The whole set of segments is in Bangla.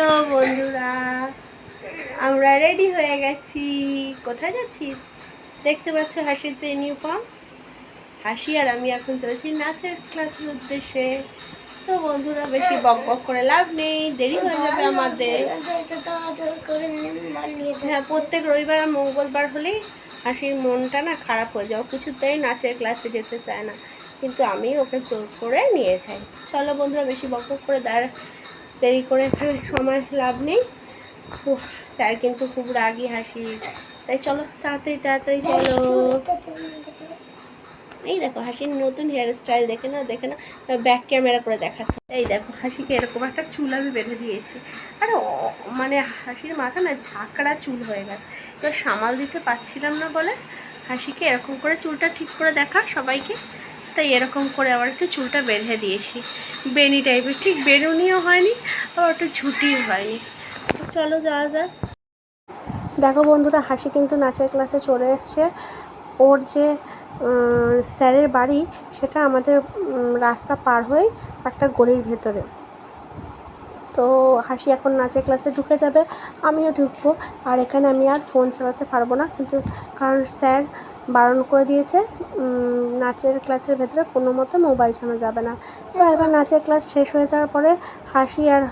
হ্যালো বন্ধুরা, আমরা রেডি হয়ে গেছি। কোথায় যাচ্ছি দেখতে পাচ্ছ হাসির যে ইউনিফর্ম হাসি আর আমি এখন চলছি নাচের ক্লাসের উদ্দেশ্যে। তো বন্ধুরা, বেশি বক বক করে লাভ নেই, দেরি হয়ে যাবে আমাদের। হ্যাঁ প্রত্যেক রবিবার আর মঙ্গলবার হলেই হাসির মনটা না খারাপ হয়ে যায়। ও কিছুতেই নাচের ক্লাসে যেতে চায় না। কিন্তু আমি ওকে জোর করে নিয়ে যাই। চলো বন্ধুরা, বেশি বক বক করে দাঁড়া দেরি করে সময় লাভ নেই। স্যার কিন্তু খুব রাগি হাসি। তাই চলো, তাড়াতাড়ি তাড়াতাড়ি চলো। এই দেখো, হাসির নতুন হেয়ার স্টাইল দেখে না দেখে না ব্যাক ক্যামেরা করে দেখাচ্ছে। এই দেখো, হাসিকে এরকম একটা চুল আমি বেঁধে দিয়েছি। আর মানে হাসির মাথা না ঝাঁকড়া চুল হয়ে গেছে। এবার সামাল দিতে পারছিলাম না বলে হাসিকে এরকম করে চুলটা ঠিক করে দেখা সবাইকে। তাই এরকম করে আবার একটু চুলটা বেঁধে দিয়েছি। বেনি টাইপের। ঠিক বেরুনিও হয়নি, আবার একটু ঝুটিও হয়নি। চলো যাওয়া যাক। দেখো বন্ধুরা, হাসি কিন্তু নাচের ক্লাসে চলে এসছে। ওর যে স্যারের বাড়ি, সেটা আমাদের রাস্তা পার হয়ে একটা গলির ভেতরে। তো হাসি এখন নাচের ক্লাসে ঢুকে যাবে। আমিও ঢুকবো। আর এখানে আমি আর ফোন চালাতে পারব না। কিন্তু কারণ স্যার বারণ করে দিয়েছে। নাচের ক্লাসের ভেতরে কোনো মতো মোবাইল চালানো যাবে না। তো এবার নাচের ক্লাস শেষ হয়ে যাওয়ার পরে হাসি আর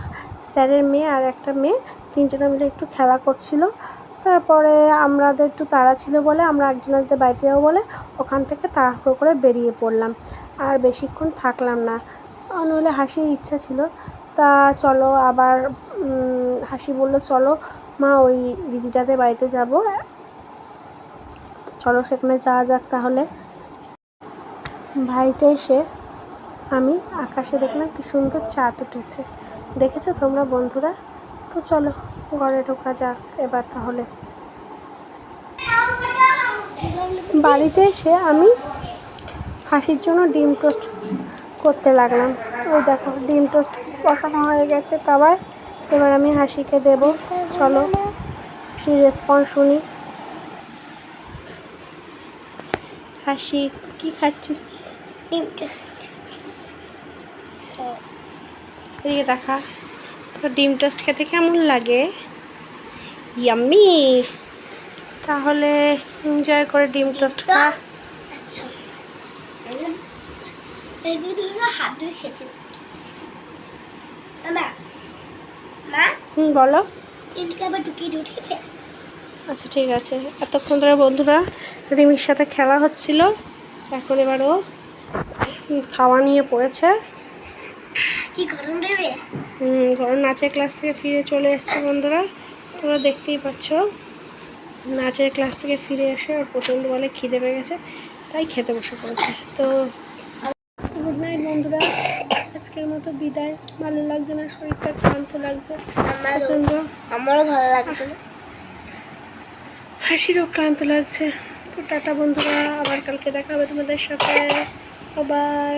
স্যারের মেয়ে আর একটা মেয়ে তিনজনে মিলে একটু খেলা করছিল। তারপরে আমাদের একটু তাড়া ছিল বলে আমরা একজনের বাড়িতে যাব বলে ওখান থেকে তাড়াহুড়ো করে বেরিয়ে পড়লাম। আর বেশিক্ষণ থাকলাম না। নইলে হাসির ইচ্ছা ছিল। তা চলো আবার হাসি বলল, চলো মা, ওই দিদিটাদের বাড়িতে যাব। চলো সেখানে যাওয়া যাক তাহলে। বাড়িতে এসে আমি আকাশে দেখলাম কি সুন্দর চাঁদ উঠেছে। দেখেছ তোমরা বন্ধুরা? তো চলো, ঘরে ঢোকা যাক এবার তাহলে। বাড়িতে এসে আমি হাসির জন্য ডিম টোস্ট করতে লাগলাম। ওই দেখো, ডিম টোস্ট বসানো হয়ে গেছে তাবার এবার আমি হাসিকে দেব। চলো, হাসির রেসপন্স শুনি। হাসি কি খাচ্ছিস? এদিকে দেখা তো ডিম টোস্ট খেতে কেমন লাগে? ইয়াম্মি! তাহলে এনজয় করে ডিম টোস্ট খা মা? হুম বলো। আচ্ছা ঠিক আছে। এতক্ষণ ধরে বন্ধুরা রিমির সাথে খেলা হচ্ছিল। এখন এবার ও খাওয়া নিয়ে পড়েছে। কি গরম দেবে? হুম, ঘরে নাচের ক্লাস থেকে ফিরে চলে এসছে বন্ধুরা। তোমরা দেখতেই পাচ্ছ। নাচের ক্লাস থেকে ফিরে এসে ওর প্রচণ্ড বলে খিদে পেয়ে গেছে তাই খেতে বসে পড়েছে। তো গুড নাইট বন্ধুরা। আজকের মতো বিদায়। ভালো লাগছে না? শরীরটা ক্লান্ত লাগছে? প্রচণ্ড। আমারও ভালো লাগছে। হাসিরও ক্লান্ত লাগছে। টাটা বন্ধুরা আবার কালকে দেখা হবে তোমাদের সাথে। বাই